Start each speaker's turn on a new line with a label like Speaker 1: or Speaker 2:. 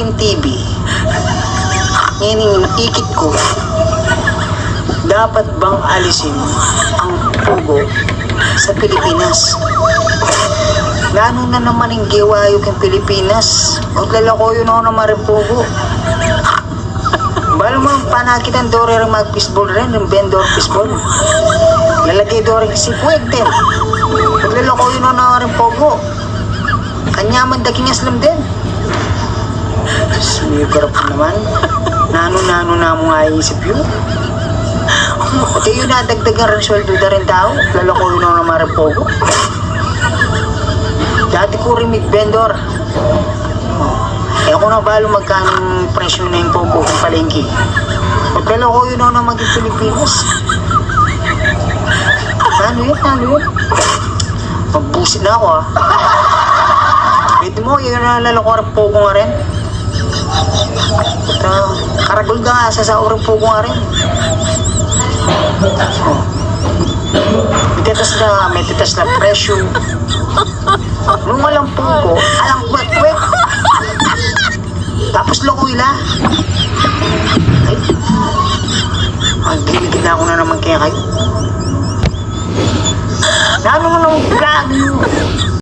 Speaker 1: Kim TV. Ngayon ikit ko. Dapat bang alisin ang pugo sa Pilipinas? Lalo na naman yung giwayog ng Pilipinas. Huwag lalako yun ako na maripugo. Balo mo, panakit ang dore rin mag-fishball rin, yung vendor fishball. Lalagay dore si Puweg din. Huwag lalako yun ako na maripugo. Kanyaman daking aslam din. Sumigarap naman. Nano-nano na mo nga isip yun. Pati yun nadagdagan rin sweldo na rin tao. Lalako yun ako na maripugo. Dati ko rin vendor. Eh ako na balo magkano presyo na yung pogo kung palengke. Pagkala ko yun na maging Pilipinas. Ano yun? Ano yun? Pagbusit na ako ah. Pwede mo, yun na lalako rin pogo nga rin. Puta, karagol ka nga sa sa orang pogo nga rin. Oh. May titas na, may titas na presyo. Nung walang pugo, alang kwek-kwek. Tapos lokoy la. Ay. Magigigid na ako na naman kaya kayo. Lalo mo nung vlog.